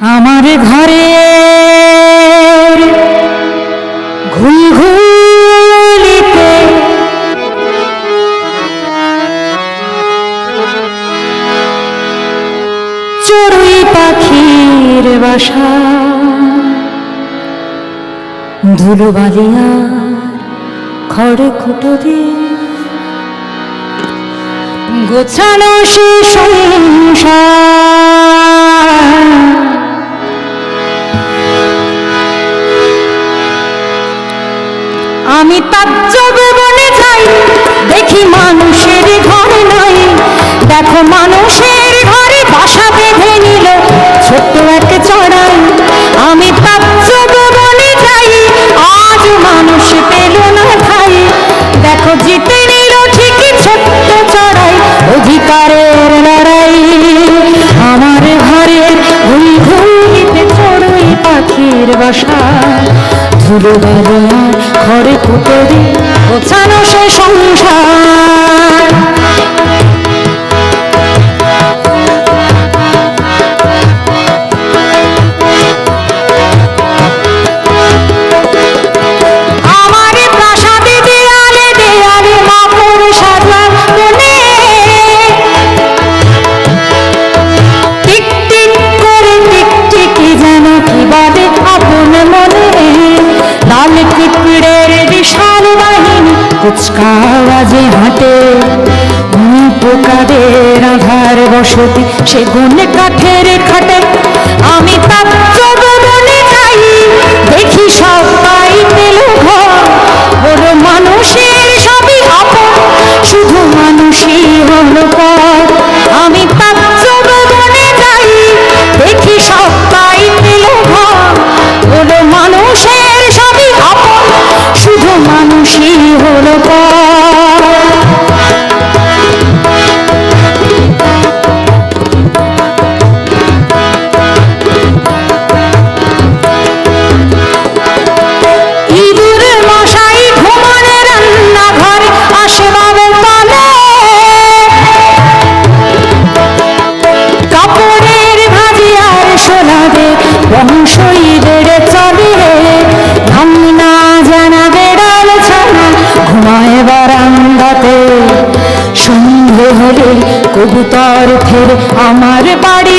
আমার ঘরে ঘুলঘুলিতে চড়ুই পাখির বাসা ধুলো বালিয়ার খড়ে খুটো দিয়ে গোছানো সে সংসার। বনে যাই, দেখি মানুষের ঘর নাই। দেখো মানুষের ঘরে বাসা বেঁধে নিল ছোট্ট এক চড়াই। আমি তাজ্জবে বনে যাই, আজ মানুষ পেল না দেখো জিতে নিল ঠিকই ছোট্ট চড়াই, অধিকারের লড়াই। আমার ঘরের ঘুম ঘুমিতে চড়ুই পাখির বাসা। ধুলো ঘরে পুতরি গোছানো সে সংসার। কুচকা আওয়াজে হাঁটে পোকাদের আধার বসতি সে গুনে কাঠের খাটে বংশই বেড়ে চলে নাম না জানা বেড়াল ছানা ঘুমায় বারান্দাতে। সন্ধে হলে কবুতর ফের আমার বাড়ির